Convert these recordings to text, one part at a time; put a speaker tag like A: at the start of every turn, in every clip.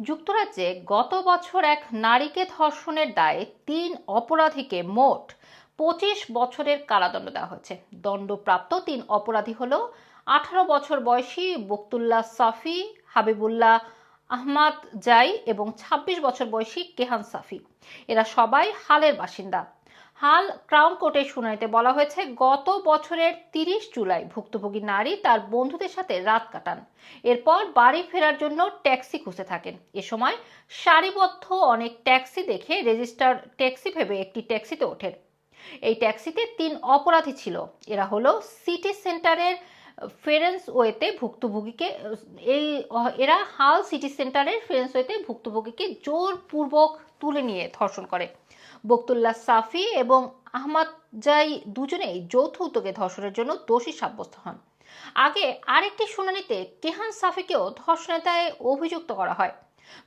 A: যুক্তরাজ্যে গত বছর এক নারীকে ধর্ষণের দায়ে তিন অপরাধীকে মোট পঁচিশ বছরের কারাদণ্ড দেওয়া হয়েছে। দণ্ডপ্রাপ্ত তিন অপরাধী হল আঠারো বছর বয়সী বক্তুল্লাহ সাফি, হাবিবুল্লাহ আহমাদ জাই এবং ২৬ বছর বয়সী কেহান সাফি। এরা সবাই হালের বাসিন্দা। হাল ক্রাউন কোর্টের শুনানিতে বলা হয়েছে, গত বছরের তিরিশ জুলাই ভুক্তভোগী নারী তার বন্ধুদের সাথে রাত কাটান। এরপর বাড়ি ফেরার জন্য ট্যাক্সি খুঁজে থাকেন। এ সময় সারিবদ্ধ অনেক ট্যাক্সি দেখে রেজিস্টার ট্যাক্সি ভেবে একটি ট্যাক্সিতে ওঠেন। এই ট্যাক্সিতে তিন অপরাধী ছিল। এরা হলো সিটি সেন্টারের ফেরেন্স ওয়েতে ভুক্তভোগীকে, এই, এরা হাল সিটি সেন্টারের ফেরেন্স ওয়েতে ভুক্তভোগীকে জোরপূর্বক তুলে নিয়ে ধর্ষণ করে। বক্তুল্লাহ সাফি এবং আহমদ জাই দুজনেই যৌথ উদ্যোগে ধর্ষণের জন্য দোষী সাব্যস্ত হন। আগে আরেকটি শুনানিতে কেহান সাফিকেও ধর্ষণের দায়ে অভিযুক্ত করা হয়।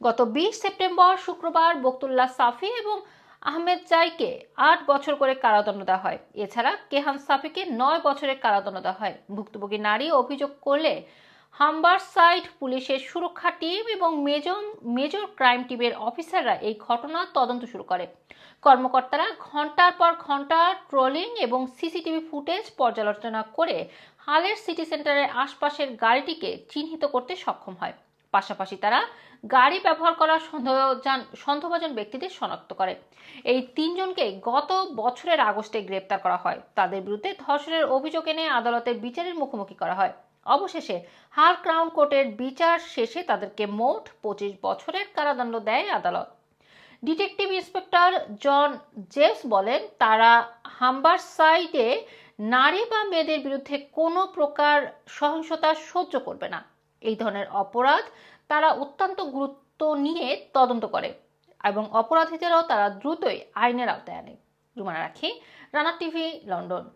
A: গত বিশ সেপ্টেম্বর শুক্রবার বক্তুল্লাহ সাফি এবং আহমেদ জাইকে আট বছর করে কারাদণ্ড দেওয়া হয়। এছাড়া কেহান সাফিকে নয় বছরের কারাদণ্ড দেওয়া হয়। ভুক্তভোগী নারী অভিযোগ করলে হাম্বার সাইড পুলিশের সুরক্ষা টিম এবং মেজর মেজর ক্রাইম টিমের অফিসাররা এই ঘটনার তদন্ত শুরু করে। কর্মকর্তারা ঘণ্টার পর ঘণ্টা ট্রলিং এবং সিসিটিভি ফুটেজ পর্যালোচনা করে হালের সিটি সেন্টারের আশপাশের গাড়িটিকে চিহ্নিত করতে সক্ষম হয়। পাশাপাশি তারা গাড়ি ব্যবহার করা সন্দেহজান, সন্দেহভাজন ব্যক্তিদের শনাক্ত করে। এই তিনজনকে গত বছরের আগস্টে গ্রেপ্তার করা হয়। তাদের বিরুদ্ধে ধর্ষণের অভিযোগ এনে আদালতের বিচারের মুখোমুখি করা হয়। অবশেষে হাল ক্রাউন কোর্টের বিচার শেষে তাদেরকে মোট পঁচিশ বছরের কারাদণ্ড দেয় আদালত। ডিটেকটিভ ইন্সপেক্টর জন জেমস বলেন, তারা হাম্বার সাইডে নারী বা মেয়েদের বিরুদ্ধে কোনো প্রকার সহিংসতা সহ্য করবে না। এই ধরনের অপরাধ তারা অত্যন্ত গুরুত্ব নিয়ে তদন্ত করে এবং অপরাধীদেরও তারা দ্রুতই আইনের আওতায় আনে। রুমানা রাখি, রানা টিভি, লন্ডন।